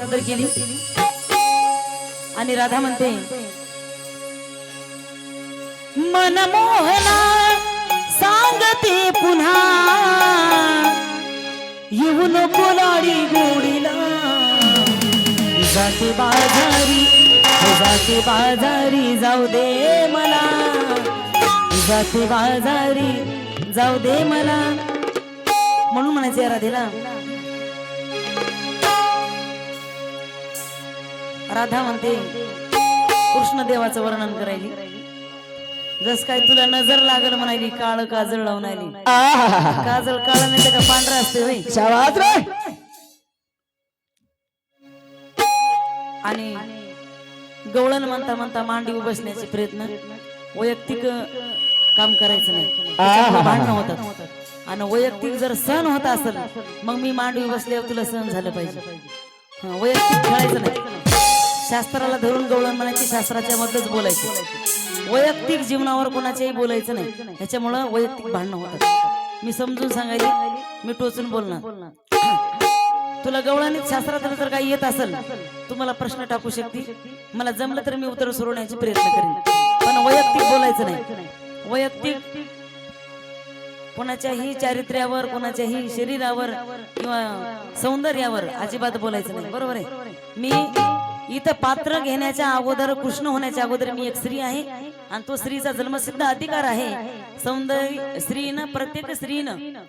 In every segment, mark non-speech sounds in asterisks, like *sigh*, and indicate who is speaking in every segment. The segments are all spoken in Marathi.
Speaker 1: सादर केली. आणि राधा म्हणते मनमोहना सांगते पुन्हा येऊ नको गोडीला. जाते बाजारी जाते बाजारी जाऊ दे मला. जाते बाजारी जाऊ दे मला. म्हणून म्हणायचे राधेला राधा म्हणते कृष्ण देवाचं वर्णन करायली. जस काय तुला नजर लागल म्हणाली काळ काजळ लावून आली. काजळ काळ नाही का पांढरा असते आणि गवळण म्हणता म्हणता मांडी बसण्याचे प्रयत्न वैयक्तिक काम करायचं नाही. भांडणं होतात. आणि वैयक्तिक जर सण होत असेल मग मी मांडवी बसल्यावर तुला सण झालं पाहिजे. वैयक्तिक खेळायचं नाही. शास्त्राला धरून गवळण म्हणायची शास्त्राच्या मधलंच बोलायचं. वैयक्तिक जीवनावर कोणाच्याही बोलायचं नाही. ह्याच्यामुळं वैयक्तिक भांडणं होतात. मी समजून सांगायचे मी टोचून बोलणार. *clears throat* तुला गवळणीत शास्त्रात जर काही येत असेल तू मला प्रश्न टाकू शकते. मला जमलं तर मी उत्तर सोडवण्याची प्रयत्न करेन. पण वैयक्तिक बोलायचं नाही. वैयक्तिक कोणाच्याही चारित्र्यावर कोणाच्याही शरीरावर किंवा सौंदर्यावर अजिबात बोलायचं नाही. बरोबर आहे? मी इथं पात्र घेण्याच्या अगोदर कृष्ण होण्याच्या अगोदर मी एक स्त्री आहे. आणि तो स्त्रीचा जन्मसिद्ध अधिकार आहे. सौंदर्य स्त्रीनं प्रत्येक स्त्रीनं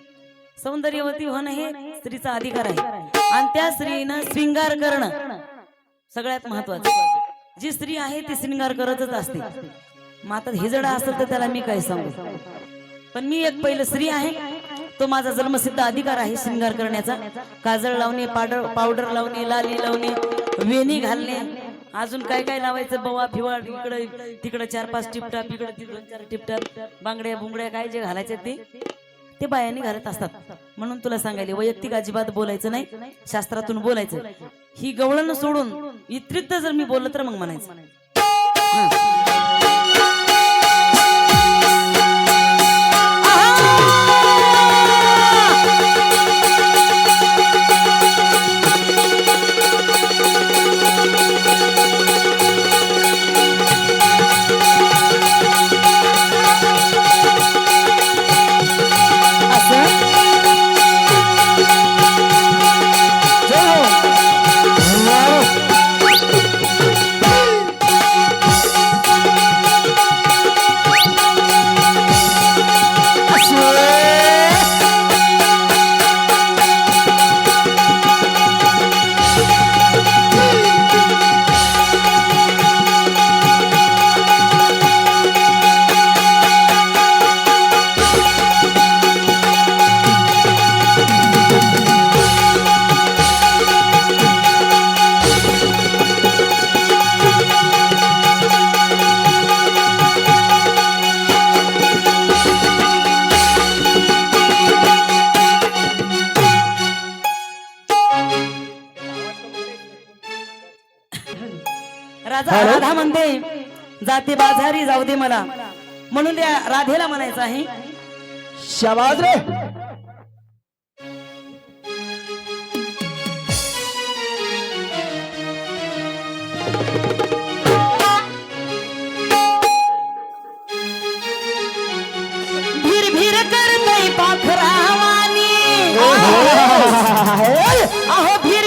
Speaker 1: सौंदर्यवती होणं हे स्त्रीचा अधिकार आहे. आणि त्या स्त्रीनं श्रृंगार करणं सगळ्यात महत्वाचं जी स्त्री आहे ती श्रृंगार करतच असते. मात्र आता हिजडा असेल तर त्याला मी काय सांगू? पण मी एक पहिलं स्त्री आहे. तो माझा जन्मसिद्ध अधिकार आहे श्रृंगार करण्याचा. काजळ लावणे पावडर पावडर लावणे लाली लावणे वेणी घालणे. अजून काय काय लावायचं? बवा फिवा इकडं तिकडं चार पाच टिपटाप इकडं तिकडं चार टिपटाप. बांगड्या बुंगड्या काय जे घालायचे ते ते बायांनी घालत असतात. म्हणून तुला सांगायले वैयक्तिक अजिबात बोलायचं नाही शास्त्रातून बोलायचं. ही गवळण सोडून इतरिक्त जर मी बोललं तर मग म्हणायचं. राजा राधा म्हणते जाते बाजारी जाऊ दे मला. म्हणून त्या राधेला म्हणायचं आहे.
Speaker 2: शाबास रे!
Speaker 1: भीर भीर करतय पाखरावानी. अहो भीर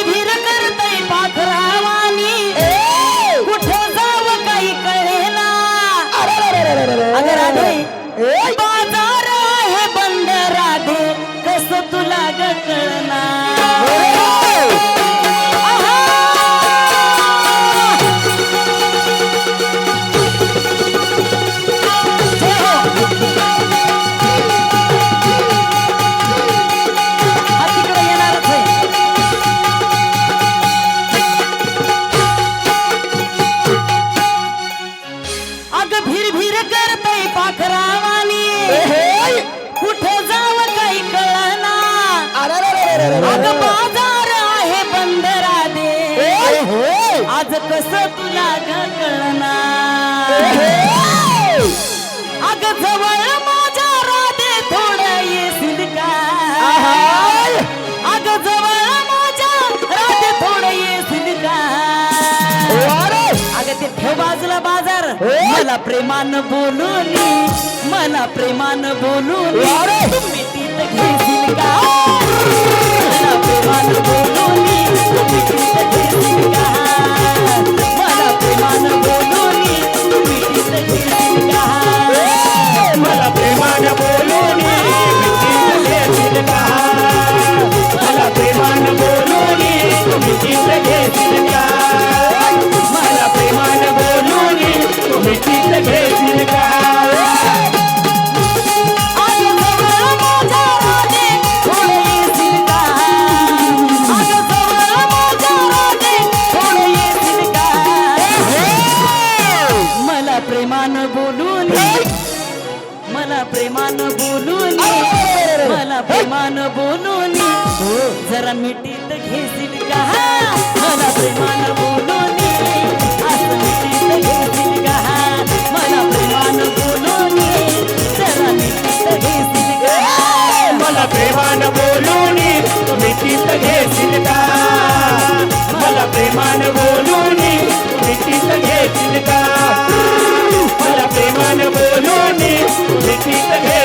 Speaker 3: मला प्रेमान बोलून मला प्रेमान बोलून मला प्रेमान बोलून प्रेमान बोलून
Speaker 1: मला प्रेमान बोलून
Speaker 3: जरा मिठीत घेशील का? मला प्रमाण बोलून मिठीत घेशील मला प्रेमान बोलून जरा मिठीत घेशील का?
Speaker 1: मला प्रेमान बोलून मिठीत Make me the head.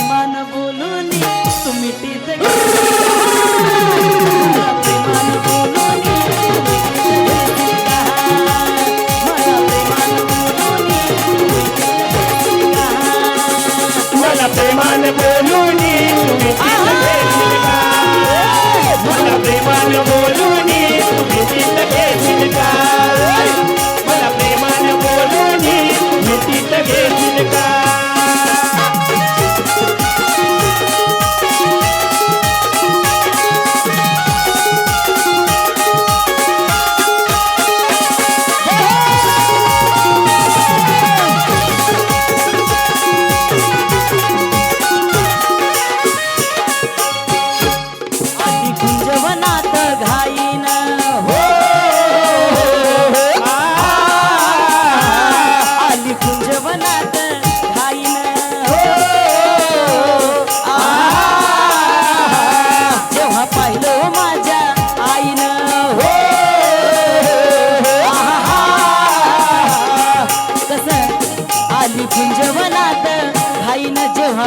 Speaker 1: प्रेमान बोलून तुम्ही प्रेमान बोलून तुम्ही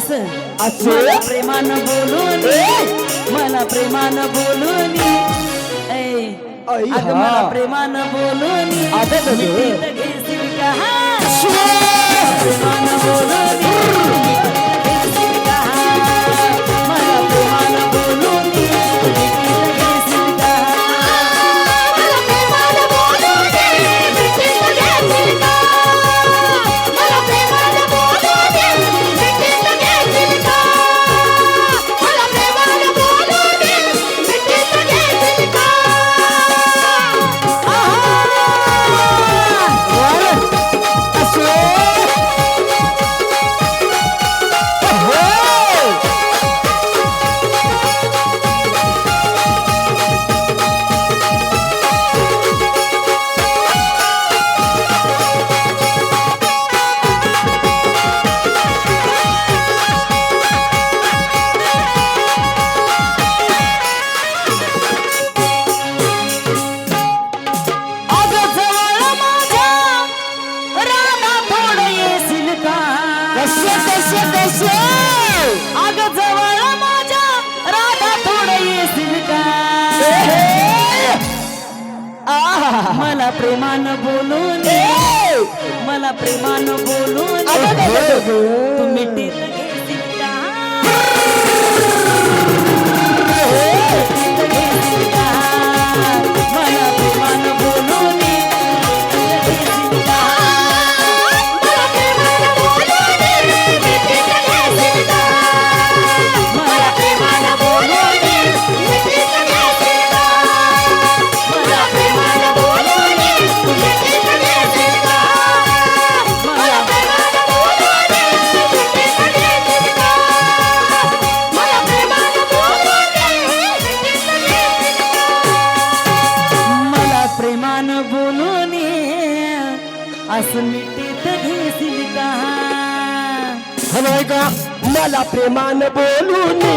Speaker 3: तस. मला प्रेमान बोलून मला प्रेमान बोलून मला प्रेमान बोलून घेतील का? प्रेमान बोलून
Speaker 1: प्रेमान बोलून मला प्रेमान बोलून तुम्ही
Speaker 3: প্রেমান বলুনি